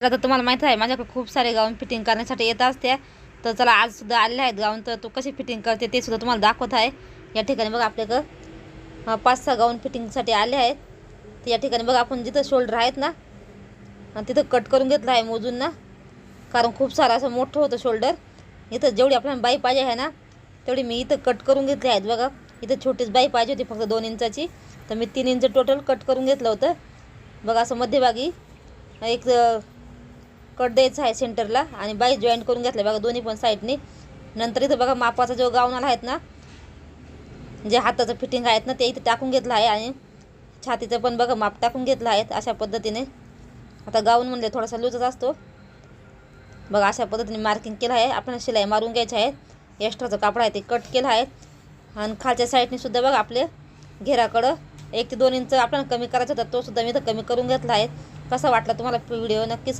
तर आता तुम्हाला माहीत आहे माझ्याकडे खूप सारे गाऊन फिटिंग करण्यासाठी येत असते. तर चला आज सुद्धा आले आहेत गाऊन. तर तू कशी फिटिंग करते ते सुद्धा तुम्हाला दाखवत आहे. या ठिकाणी बघा आपल्याकडं पाच सहा गाऊन फिटिंगसाठी आले आहेत. तर या ठिकाणी बघा आपण जिथं शोल्डर आहेत ना तिथं कट करून घेतलं आहे मोजून ना. कारण खूप सारं असं मोठं होतं शोल्डर इथं जेवढी आपल्याला बाई पाहिजे आहे ना तेवढी मी इथं कट करून घेतली आहेत बघा. इथं छोटीच बाई पाहिजे होती फक्त दोन इंचाची. तर मी तीन इंच टोटल कट करून घेतलं होतं. बघा असं मध्यभागी एक कट द्यायचा आहे सेंटरला आणि बाई जॉईंट करून घेतलं बघा दोन्ही पण साईडनी नंतर इथं बघा मापाचा जो गाऊन आहेत ना जे हाताचं फिटिंग आहेत ना ते इथं टाकून घेतलं आहे आणि छातीचं पण बघा माप टाकून घेतलं आहेत अशा पद्धतीने. आता गाऊन म्हणले थोडासा लूजच असतो. बघा अशा पद्धतीने मार्किंग केलं आहे. आपल्याला शिलाई मारून घ्यायची आहे. एक्स्ट्राचं कापड आहे ते कट केलं आहे. आणि खालच्या साईडने सुद्धा बघा आपले घेराकडं. एक ते दोन इंच आपल्याला कमी करायचं होतं तो सुद्धा मी इथं कमी करून घेतला आहे. कसा वाटला तुम्हाला व्हिडिओ नक्कीच